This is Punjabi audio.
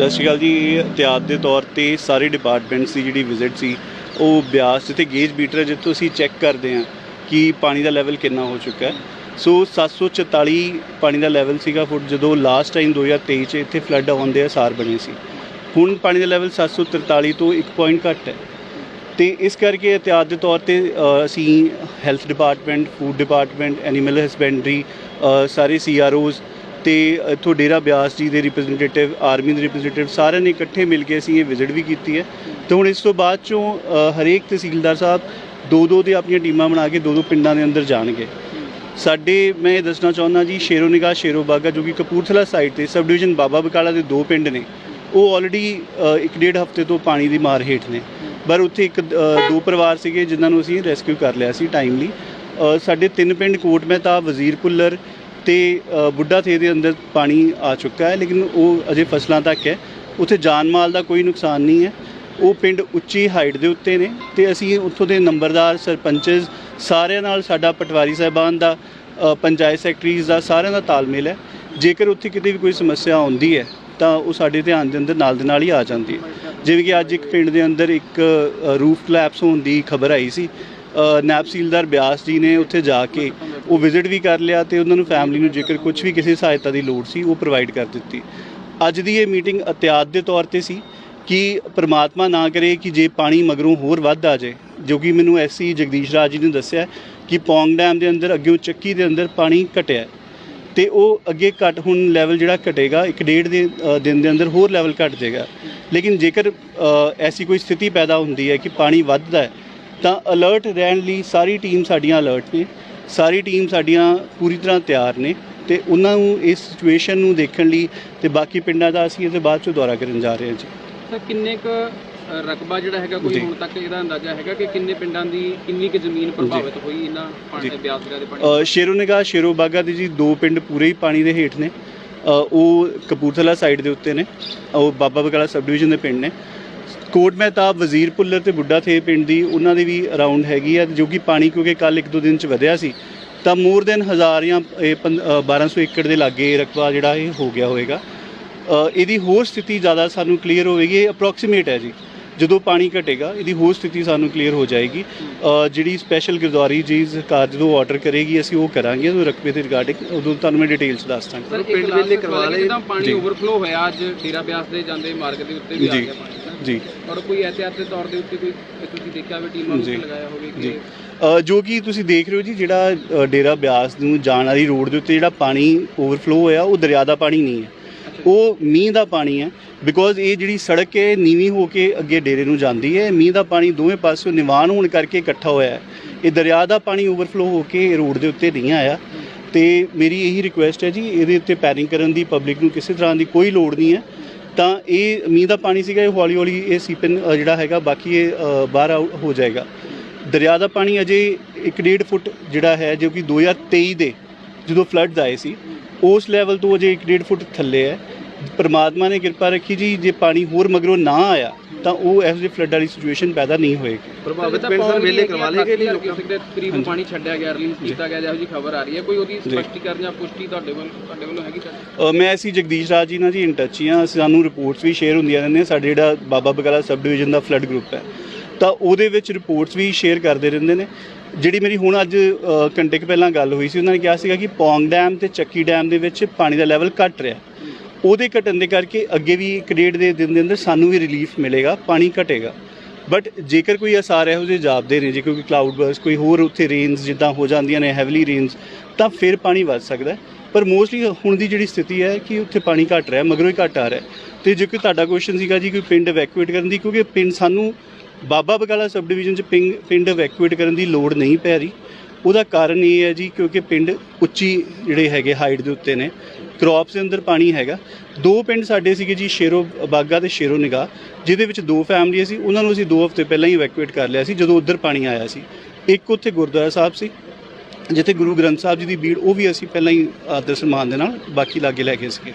ਸਤਿ ਸ਼੍ਰੀ ਅਕਾਲ ਜੀ। ਇਤਿਆਦ ਦੇ ਤੌਰ ਤੇ ਸਾਰੇ ਡਿਪਾਰਟਮੈਂਟਸ ਦੀ ਜਿਹੜੀ ਵਿਜ਼ਿਟ ਸੀ, ਉਹ ਬਿਆਸ ਜਿੱਥੇ ਗੇਜ ਮੀਟਰ ਜਿੱਥੋਂ ਅਸੀਂ ਚੈੱਕ ਕਰਦੇ ਹਾਂ ਕਿ ਪਾਣੀ ਦਾ ਲੈਵਲ ਕਿੰਨਾ ਹੋ ਚੁੱਕਾ ਹੈ। ਸੋ 744 ਪਾਣੀ ਦਾ ਲੈਵਲ ਸੀਗਾ ਫੁੱਟ, ਜਦੋਂ ਲਾਸਟ ਟਾਈਮ 2023 ਚ ਇੱਥੇ ਫਲੱਡ ਆਉਣ ਦੇ ਅਸਾਰ ਬਣੇ ਸੀ। ਹੁਣ ਪਾਣੀ ਦਾ ਲੈਵਲ 743 ਤੋਂ 1 ਪੁਆਇੰਟ ਘੱਟ ਹੈ। ਤੇ ਇਸ ਕਰਕੇ ਇਤਿਆਦ ਦੇ ਤੌਰ ਤੇ ਅਸੀਂ health department food department animal husbandry ਸਾਰੇ ਸੀਆਰਓਜ਼ ਤੇ ਇੱਥੋਂ ਡੇਰਾ ਬਿਆਸ ਜੀ ਦੇ ਰਿਪਰੈਜ਼ੈਂਟੇਟਿਵ ਆਰਮੀ ਦੇ ਰਿਪਰੈਜ਼ੈਂਟੇਟਿਵ ਸਾਰਿਆਂ ਨੇ ਇਕੱਠੇ ਮਿਲ ਕੇ ਅਸੀਂ ਇਹ ਵਿਜ਼ਿਟ ਵੀ ਕੀਤੀ ਹੈ। ਤੇ ਹੁਣ ਇਸ ਤੋਂ ਬਾਅਦ ਚੋਂ ਹਰੇਕ ਤਹਿਸੀਲਦਾਰ ਸਾਹਿਬ ਦੋ ਦੋ ਦੇ ਆਪਣੀਆਂ ਟੀਮਾਂ ਬਣਾ ਕੇ ਦੋ ਦੋ ਪਿੰਡਾਂ ਦੇ ਅੰਦਰ ਜਾਣਗੇ। ਸਾਡੇ, ਮੈਂ ਇਹ ਦੱਸਣਾ ਚਾਹੁੰਦਾ ਜੀ, ਸ਼ੇਰੋ ਨਿਗਾਹ, ਸ਼ੇਰੋ ਬਾਗਾ, ਜੋ ਕਿ ਕਪੂਰਥਲਾ ਸਾਈਡ ਤੇ ਸਬ ਡਿਵੀਜ਼ਨ ਬਾਬਾ ਬਕਾਲਾ ਦੇ ਦੋ ਪਿੰਡ ਨੇ, ਉਹ ਆਲਰੇਡੀ ਇੱਕ ਡੇਢ ਹਫ਼ਤੇ ਤੋਂ ਪਾਣੀ ਦੀ ਮਾਰ ਹੇਠ ਨੇ। ਪਰ ਉੱਥੇ ਇੱਕ ਦੋ ਪਰਿਵਾਰ ਸੀਗੇ, ਜਿਨ੍ਹਾਂ ਨੂੰ ਅਸੀਂ ਰੈਸਕਿਊ ਕਰ ਲਿਆ ਸੀ ਟਾਈਮਲੀ ਸਾਡੇ ਤਿੰਨ ਪਿੰਡ ਕੋਟ ਮਹਿਤਾ, ਵਜ਼ੀਰ ਪੁੱਲਰ ਤੇ ਬੁੱਢਾ ਥੇ ਦੇ ਅੰਦਰ ਪਾਣੀ ਆ ਚੁੱਕਾ ਹੈ ਲੇਕਿਨ ਉਹ ਅਜੇ ਫਸਲਾਂ ਤੱਕ ਹੈ। ਉੱਥੇ ਜਾਨ ਮਾਲ ਦਾ ਕੋਈ ਨੁਕਸਾਨ ਨਹੀਂ ਹੈ। ਉਹ ਪਿੰਡ ਉੱਚੀ ਹਾਈਟ ਦੇ ਉੱਤੇ ਨੇ ਤੇ ਅਸੀਂ ਉੱਥੋਂ ਦੇ ਨੰਬਰਦਾਰ ਸਰਪੰਚਸ ਸਾਰਿਆਂ ਨਾਲ ਸਾਡਾ ਪਟਵਾਰੀ ਸਾਹਿਬਾਨ ਦਾ ਪੰਚਾਇਤ ਸੈਕਟਰੀਜ਼ ਦਾ ਸਾਰਿਆਂ ਦਾ ਤਾਲਮੇਲ ਹੈ। ਜੇਕਰ ਉੱਥੇ ਕਿਤੇ ਵੀ ਕੋਈ ਸਮੱਸਿਆ ਆਉਂਦੀ ਹੈ ਤਾਂ ਉਹ ਸਾਡੇ ਧਿਆਨ ਦੇ ਅੰਦਰ ਨਾਲ ਦੇ ਨਾਲ ਹੀ ਆ ਜਾਂਦੀ ਹੈ। ਜਿਵੇਂ ਕਿ ਅੱਜ ਇੱਕ ਪਿੰਡ ਦੇ ਅੰਦਰ ਇੱਕ ਰੂਫ ਕਲੈਪਸ ਹੋਣ ਦੀ ਖਬਰ ਆਈ ਸੀ। ਅ, ਨਾਇਬ ਬਿਆਸ ਜੀ ਨੇ ਉੱਥੇ ਜਾ ਕੇ ਉਹ ਵਿਜ਼ਿਟ ਵੀ ਕਰ ਲਿਆ ਤੇ ਉਹਨਾਂ ਨੂੰ ਫੈਮਿਲੀ ਨੂੰ ਜੇਕਰ ਕੁਝ ਵੀ ਕਿਸੇ ਸਹਾਇਤਾ ਦੀ ਲੋੜ ਸੀ, ਉਹ ਪ੍ਰੋਵਾਈਡ ਕਰ ਦਿੱਤੀ ਅੱਜ ਦੀ ਇਹ ਮੀਟਿੰਗ ਇਤਿਆਦ ਦੇ ਤੌਰ ਤੇ ਸੀ ਕਿ ਪ੍ਰਮਾਤਮਾ ਨਾ ਕਰੇ ਕਿ ਜੇ ਪਾਣੀ ਮਗਰੋਂ ਹੋਰ ਵੱਧ ਆ ਜਾਏ, ਜੋ ਕਿ ਮੈਨੂੰ ਐਸਸੀ ਜਗਦੀਸ਼ ਰਾਜ ਜੀ ਨੇ ਦੱਸਿਆ ਕਿ ਪੌਂਗ ਡੈਮ ਦੇ ਅੰਦਰ ਅੱਗੇ ਚੱਕੀ ਦੇ ਅੰਦਰ ਪਾਣੀ ਘਟਿਆ ਹੈ। ਤੇ ਉਹ ਅੱਗੇ ਘਟ ਹੁਣ ਲੈਵਲ ਜਿਹੜਾ ਘਟੇਗਾ, ਇੱਕ ਡੇਢ ਦੇ ਦਿਨ ਦੇ ਅੰਦਰ ਹੋਰ ਲੈਵਲ ਘਟ ਜਾਏਗਾ ਲੇਕਿਨ ਜੇਕਰ ਐਸੀ ਕੋਈ ਸਥਿਤੀ ਪੈਦਾ ਹੁੰਦੀ ਹੈ ਕਿ ਪਾਣੀ ਵੱਧਦਾ ਹੈ, ਤਾਂ ਅਲਰਟ ਰਹਿਣ ਲਈ ਸਾਰੀ ਟੀਮ ਸਾਡੀਆਂ ਅਲਰਟ ਨੇ ਸਾਰੀ ਟੀਮ ਸਾਡੀਆਂ ਪੂਰੀ ਤਰ੍ਹਾਂ ਤਿਆਰ ਨੇ ਤੇ ਉਹਨਾਂ ਨੂੰ ਇਸ ਸਿਚੁਏਸ਼ਨ ਨੂੰ ਦੇਖਣ ਲਈ ਤੇ ਬਾਕੀ ਪਿੰਡਾਂ ਦਾ ਅਸੀਂ ਇਹਦੇ ਬਾਅਦ ਚੋਂ ਦੌਰਾ ਕਰਨ ਜਾ ਰਹੇ ਹਾਂ ਜੀ। ਸਰ ਕਿੰਨੇ ਕ ਰਕਬਾ ਜਿਹੜਾ ਹੈਗਾ ਕੋਈ। ਹੁਣ ਤੱਕ ਇਹਦਾ ਅੰਦਾਜ਼ਾ ਹੈਗਾ ਕਿ ਕਿੰਨੇ ਪਿੰਡਾਂ ਦੀ ਕਿੰਨੀ ਕੁ ਜ਼ਮੀਨ ਪ੍ਰਭਾਵਿਤ ਹੋਈ ਇਹਨਾਂ ਪਾਣੀ। ਬਿਆਸ ਦਰਿਆ ਦੇ ਪਾਣੀ ਅ, ਸ਼ੇਰੋ ਨਿਗਾਹ ਸ਼ੇਰੋ ਬਾਗਾ ਦੇ ਜੀ ਦੋ ਪਿੰਡ ਪੂਰੇ ਹੀ ਪਾਣੀ ਦੇ ਹੇਠ ਨੇ। ਉਹ ਕਪੂਰਥਲਾ ਸਾਈਡ ਦੇ ਉੱਤੇ ਨੇ। ਉਹ ਬਾਬਾ ਬਕਾਲਾ ਸਬ ਡਿਵੀਜ਼ਨ ਦੇ ਪਿੰਡ ਨੇ। ਕੋਟ ਮਹਿਤਾਬ ਵਜ਼ੀਰ ਪੁੱਲਰ ਤੇ ਬੁੱਢਾ ਥੇ ਪਿੰਡ ਦੀ ਉਹਨਾਂ ਦੀ ਵੀ ਅਰਾਊਂਡ ਹੈਗੀ ਆ ਜੋ ਕਿ ਪਾਣੀ ਕਿਉਂਕਿ ਕੱਲ ਇੱਕ ਦੋ ਦਿਨ ਚ ਵਧਿਆ ਸੀ ਤਾਂ ਮੋਰ ਦੈਨ ਹਜ਼ਾਰ ਜਾਂ ਇਹ ਪੰ- ਅ, 1200 ਏਕੜ ਦੇ ਲਾਗੇ ਰਕਬਾ ਜਿਹੜਾ ਇਹ ਹੋ ਗਿਆ ਹੋਵੇਗਾ ਇਹਦੀ ਹੋਰ ਸਥਿਤੀ ਜ਼ਿਆਦਾ ਸਾਨੂੰ ਕਲੀਅਰ ਹੋਵੇਗੀ ਇਹ ਅਪਰੋਕਸੀਮੇਟ ਹੈ ਜੀ ਜਦੋਂ ਪਾਣੀ ਘਟੇਗਾ ਇਹਦੀ ਹੋਰ ਸਥਿਤੀ ਸਾਨੂੰ ਕਲੀਅਰ ਹੋ ਜਾਏਗੀ ਜਿਹੜੀ ਸਪੈਸ਼ਲ ਗੁਰਦੁਆਰੀ ਜੀ ਸਰਕਾਰ ਜਦੋਂ ਆਰਡਰ ਕਰੇਗੀ ਅਸੀਂ ਉਹ ਕਰਾਂਗੇ ਉਹ ਰਕਬੇ ਦੇ ਰਿਗਾਰਡਿੰਗ ਉਦੋਂ ਤੁਹਾਨੂੰ ਮੈਂ ਡਿਟੇਲਸ ਦੱਸ ਦਾਂਗਾ ਪਿੰਡ ਵੇਲੇ ਕਰਵਾ ਲਏ ਜਿੱਦਾਂ ਪਾਣੀ। ਓਵਰਫਲੋ ਹੋਇਆ ਅੱਜ ਡੇਰਾ ਬਿਆਸ ਦੇ ਜਾਂਦੇ ਮਾਰਗ ਦੇ ਉੱਤੇ ਵੀ ਆ। ਗਿਆ ਪਾਣੀ। ਜੀ। ਔਰ ਕੋਈ ਐਹਤਿਆਤ ਦੇ ਤੌਰ ਦੇ ਉੱਤੇ ਕੋਈ ਤੁਸੀਂ ਦੇਖਿਆ ਹੋਵੇ ਟੀਮਾਂ ਨੂੰ। ਲਗਾਇਆ ਹੋਵੇ ਜੀ। ਕਿ ਜੋ ਕਿ ਤੁਸੀਂ ਦੇਖ ਰਹੇ ਹੋ ਜੀ ਜਿਹੜਾ ਡੇਰਾ ਬਿਆਸ ਨੂੰ ਜਾਣ ਵਾਲੀ ਰੋਡ ਦੇ ਉੱਤੇ ਜਿਹੜਾ ਪਾਣੀ ਓਵਰਫਲੋ ਹੋਇਆ ਉਹ ਦਰਿਆ ਦਾ ਪਾਣੀ ਨਹੀਂ ਹੈ। ਉਹ ਮੀਂਹ ਦਾ ਪਾਣੀ ਹੈ ਬਿਕੋਜ਼ ਇਹ ਜਿਹੜੀ ਸੜਕ ਹੈ ਨੀਵੀਂ ਹੋ ਕੇ ਅੱਗੇ ਡੇਰੇ ਨੂੰ ਜਾਂਦੀ ਹੈ। ਮੀਂਹ ਦਾ ਪਾਣੀ ਦੋਵੇਂ ਪਾਸਿਓਂ ਨਿਵਾਨ ਹੋਣ ਕਰਕੇ ਇਕੱਠਾ ਹੋਇਆ ਹੈ। ਇਹ ਦਰਿਆ ਦਾ ਪਾਣੀ ਓਵਰਫਲੋ ਹੋ ਕੇ ਰੋਡ ਦੇ ਉੱਤੇ ਨਹੀਂ ਆਇਆ। ਤੇ ਮੇਰੀ ਇਹੀ ਰਿਕੁਐਸਟ ਹੈ ਜੀ ਇਹਦੇ ਉੱਤੇ ਪੈਰਿੰਗ ਕਰਨ ਦੀ ਪਬਲਿਕ ਨੂੰ ਕਿਸੇ ਤਰ੍ਹਾਂ ਦੀ ਕੋਈ ਲੋੜ ਨਹੀਂ ਹੈ। ਤਾਂ ਇਹ ਮੀਂਹ ਦਾ ਪਾਣੀ ਸੀਗਾ, ਇਹ ਹੌਲੀ ਹੌਲੀ ਇਹ ਸੀਪਨ ਜਿਹੜਾ ਹੈਗਾ, ਬਾਕੀ ਇਹ ਬਾਹਰ ਆਊਟ ਹੋ ਜਾਏਗਾ। ਦਰਿਆ ਦਾ ਪਾਣੀ ਅਜੇ 1.5 ਫੁੱਟ ਜਿਹੜਾ ਹੈ, ਜੋ ਕਿ 2023 ਦੇ ਜਦੋਂ ਫਲੱਡਸ ਆਏ ਸੀ, ਉਸ ਲੈਵਲ ਤੋਂ ਅਜੇ 1.5 ਫੁੱਟ ਥੱਲੇ ਹੈ। ਪਰਮਾਤਮਾ ਨੇ ਕਿਰਪਾ ਰੱਖੀ ਜੀ ਜੇ ਪਾਣੀ ਹੋਰ ਮਗਰੋਂ ਨਾ ਆਇਆ ਤਾਂ ਉਹ ਇਹੋ ਜਿਹੀ ਫਲੱਡ ਵਾਲੀ ਸਿਚੁਏਸ਼ਨ ਪੈਦਾ ਨਹੀਂ ਹੋਏਗੀ। ਪ੍ਰਭਾਵਿਤ ਪਿੰਡ ਸਰ ਮੇਲੇ ਕਰਵਾ ਲਏ ਨਹੀਂ ਲੋਕਾਂ ਦੇ ਕਰੀਬ ਪਾਣੀ ਛੱਡਿਆ ਗਿਆ ਰਿਲੀਜ਼ ਕੀਤਾ ਗਿਆ ਜਿਹੋ ਜੀ ਖਬਰ ਆ ਰਹੀ ਹੈ। ਕੋਈ ਉਹਦੀ ਸਪਸ਼ਟੀਕਰਨ ਜਾਂ ਪੁਸ਼ਟੀ ਤੁਹਾਡੇ ਵੱਲ ਤੁਹਾਡੇ ਵੱਲੋਂ ਹੈਗੀ ਸਰ ਅ, ਮੈਂ ਅਸੀਂ ਜਗਦੀਸ਼ ਰਾਜ ਜੀ ਨਾਲ ਜੀ ਇਨ ਟੱਚ ਹੀ ਹਾਂ। ਸਾਨੂੰ ਰਿਪੋਰਟਸ ਵੀ ਸ਼ੇਅਰ ਹੁੰਦੀਆਂ ਰਹਿੰਦੀਆਂ। ਸਾਡੇ ਜਿਹੜਾ ਬਾਬਾ ਬਕਾਲਾ ਸਬ ਡਿਵੀਜ਼ਨ ਦਾ ਫਲੱਡ ਗਰੁੱਪ ਹੈ। ਤਾਂ ਉਹਦੇ ਵਿੱਚ ਰਿਪੋਰਟਸ ਵੀ ਸ਼ੇਅਰ ਕਰਦੇ ਰਹਿੰਦੇ ਨੇ। ਜਿਹੜੀ ਮੇਰੀ ਹੁਣ ਅੱਜ ਅ, ਘੰਟੇ ਕੁ ਪਹਿਲਾਂ ਗੱਲ ਹੋਈ ਸੀ ਉਹਨਾਂ ਨੇ ਕਿਹਾ ਸੀਗਾ ਕਿ ਪੌਂਗ ਡੈਮ ਤੇ ਚੱਕੀ ਡੈਮ ਦੇ ਵਿੱਚ ਪਾਣੀ ਦਾ ਲੈਵਲ ਘਟ ਰਿਹਾ। ਉਹਦੇ ਘਟਣ ਦੇ ਕਰਕੇ ਅੱਗੇ ਵੀ ਇੱਕ ਡੇਢ ਦੇ ਦਿਨ ਦੇ ਅੰਦਰ ਸਾਨੂੰ ਵੀ ਰਿਲੀਫ ਮਿਲੇਗਾ, ਪਾਣੀ ਘਟੇਗਾ। ਬਟ ਜੇਕਰ ਕੋਈ ਅਸਾਰ ਇਹੋ ਜਿਹੇ ਜਾਪਦੇ ਨੇ, ਜੇ ਕੋਈ ਕਲਾਊਡ ਬਰਸ ਕੋਈ ਹੋਰ ਉੱਥੇ ਰੇਨਸ ਜਿੱਦਾਂ ਹੋ ਜਾਂਦੀਆਂ ਨੇ ਹੈਵਲੀ ਰੇਨਸ ਤਾਂ ਫਿਰ ਪਾਣੀ ਵੱਧ ਸਕਦਾ ਪਰ ਮੋਸਟਲੀ ਹੁਣ ਦੀ ਜਿਹੜੀ ਸਥਿਤੀ ਹੈ ਕਿ ਉੱਥੇ ਪਾਣੀ ਘਟ ਰਿਹਾ, ਮਗਰੋਂ ਹੀ ਘਟ ਆ ਰਿਹਾ ਤੇ ਜੇ ਕੋਈ ਤੁਹਾਡਾ ਕੁਐਸਚਨ ਸੀਗਾ ਜੀ, ਕੋਈ ਪਿੰਡ ਇਵੈਕੂਏਟ ਕਰਨ ਦੀ, ਕਿਉਂਕਿ ਪਿੰਡ ਸਾਨੂੰ ਬਾਬਾ ਬਗਾਲਾ ਸਬ ਡਿਵੀਜ਼ਨ ਚ ਪਿੰਗ- ਪਿੰਡ ਇਵੈਕੂਏਟ ਕਰਨ ਦੀ ਲੋੜ ਨਹੀਂ ਪੈ ਰਹੀ। ਉਹਦਾ ਕਾਰਨ ਇਹ ਹੈ ਜੀ, ਕਿਉਂਕਿ ਪਿੰਡ ਉੱਚੀ ਜਿਹੜੇ ਹੈਗੇ ਹਾਈਟ ਦੇ ਉੱਤੇ ਨੇ। ਕ੍ਰੌਪਸ ਦੇ ਅੰਦਰ ਪਾਣੀ ਹੈਗਾ। ਦੋ ਪਿੰਡ ਸਾਡੇ ਸੀਗੇ ਜੀ, ਸ਼ੇਰੋ ਬਾਗਾ ਤੇ ਸ਼ੇਰੋ ਨਿਗਾਹ, ਜਿਹਦੇ ਵਿੱਚ ਦੋ ਫੈਮਲੀਆਂ ਸੀ। ਉਹਨਾਂ ਨੂੰ ਅਸੀਂ 2 ਹਫ਼ਤੇ ਪਹਿਲਾਂ ਹੀ ਇਵੈਕੂਏਟ ਕਰ ਲਿਆ ਸੀ, ਜਦੋਂ ਉੱਧਰ ਪਾਣੀ ਆਇਆ ਸੀ। ਇੱਕ ਉੱਥੇ ਗੁਰਦੁਆਰਾ ਸਾਹਿਬ ਸੀ, ਜਿੱਥੇ ਗੁਰੂ ਗ੍ਰੰਥ ਸਾਹਿਬ ਜੀ ਦੀ ਬੀੜ ਉਹ ਵੀ ਅਸੀਂ ਪਹਿਲਾਂ ਹੀ ਆਦਰ ਸਨਮਾਨ ਦੇ ਨਾਲ ਬਾਕੀ ਲਾਗੇ ਲੈ ਗਏ ਸੀਗੇ।